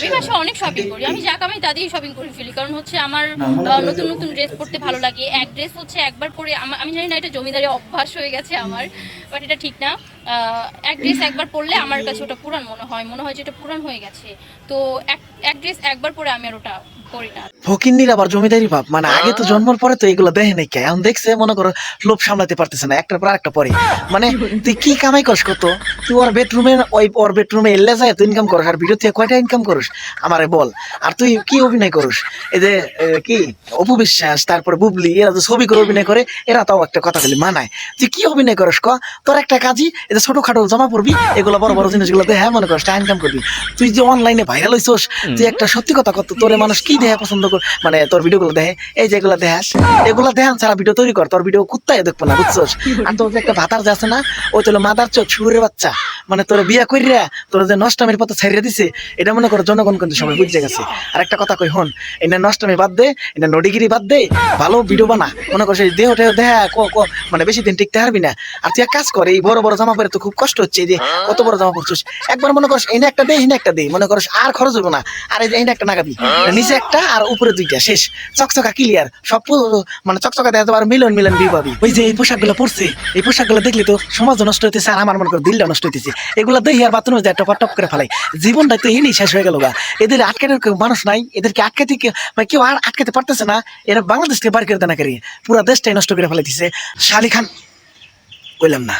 আমি মাসে অনেক শপিং করি। আমি যা কামাই তা দিয়ে শপিং করে ফেলি। কারণ হচ্ছে আমার নতুন নতুন ড্রেস পরতে ভালো লাগে। এক ড্রেস হচ্ছে একবার পরে আমি জানি না এটা জমিদারি অভ্যাস হয়ে গেছে আমার বাট এটা ঠিক না। এক ড্রেস একবার পরলে আমার কাছে ওটা পুরান মনে হয়। মনে হয় যে এটা পুরান হয়ে গেছে। তো এক এক ড্রেস একবার পরে আমি আর ওটা ফকিন্নির আবার জমিদারি ভাব মানে আগে তো জন্মর পরে তো এগুলো দেখে নাই কে? এখন দেখছে মনে করো লোভ সামলাতে পারতেছে না। একটার পর একটা পরে। মানে তুই কি কামাই করস কত? তুই ওর বেডরুমে ওই ওর বেডরুমে এলে যায় তুই ইনকাম করস। আর ভিডিও থেকে কয়টা ইনকাম করস? আমারে বল। আর তুই কি অভিনয় করস? এই যে কি? অপু বিশ্বাস তারপরে বুবলি এরা তো ছবি করে অভিনয় করে এরা তাও একটা কথা বলি মানায়। তুই কি অভিনয় করস ক? তোর একটা কাজই এই যে ছোটখাটো জমা পড়বি এগুলো বড় বড় জিনিসগুলো দেখে মনে করস ইনকাম করবি। তুই যে অনলাইনে ভাইরাল হইছস তুই একটা সত্যি কথা কত? তোরে মানুষ কি দেখে পছন্দ কর মানে তোর ভিডিও গুলো দেখে এই যে এগুলো দেখাস এগুলো দেখান ছাড়া ভিডিও তৈরি কর, তোর ভিডিও কুত্তায় দেখব না, বুঝছস? আর তোর একটা ভাতার যে আছে না, ওই তোর মাদার চোখ সুরের বাচ্চা। মানে তোর বিয়া কইরা তোর যে নষ্টমের পথে ছাড়িয়ে দিছে, এটা মনে কর জনগণ কিন্তু সবাই বুঝে গেছে। আর একটা কথা কই, হন, এটা নষ্টমী বাদ দে, এটা নডিগিরি বাদ দে, ভালো ভিডিও বানা। মনে কর সেই দেহ টেহ মানে বেশি দিন টিকতে পারবি না। আর তুই কাজ করে, এই বড় বড় জামা পরে তো খুব কষ্ট হচ্ছে যে কত বড় জামা পরছিস। একবার মনে করস, এনে একটা দে, এনে একটা দে, মনে করস আর খরচ হইব না। আর এই যে এনে একটা নাগাবি। নিচে একটা আর উপরে দুইটা, শেষ। চকচকা ক্লিয়ার সব মানে চকচকা দেখা যাবে মিলন মিলন বিয়ে পাবি। ওই যে এই পোশাকগুলো পরছে, এই পোশাকগুলো দেখলি তো সমাজ নষ্ট হইতেছে, আর আমার মনে করে দিলটা নষ্ট হইতেছে। এগুলো তো আর বাথরুম যায় টপা টপ করে ফেলাই। জীবনটা তো এনেই শেষ হয়ে গেল গা। এদের আটকানোর মানুষ নাই, এদেরকে আটকাতে মানে কেউ আর আটকাতে পারতেছে না। এরা বাংলাদেশকে বার করে দেনা করি। পুরা দেশটাই নষ্ট করে ফেলাইতেছে। শালি খান, কইলাম না।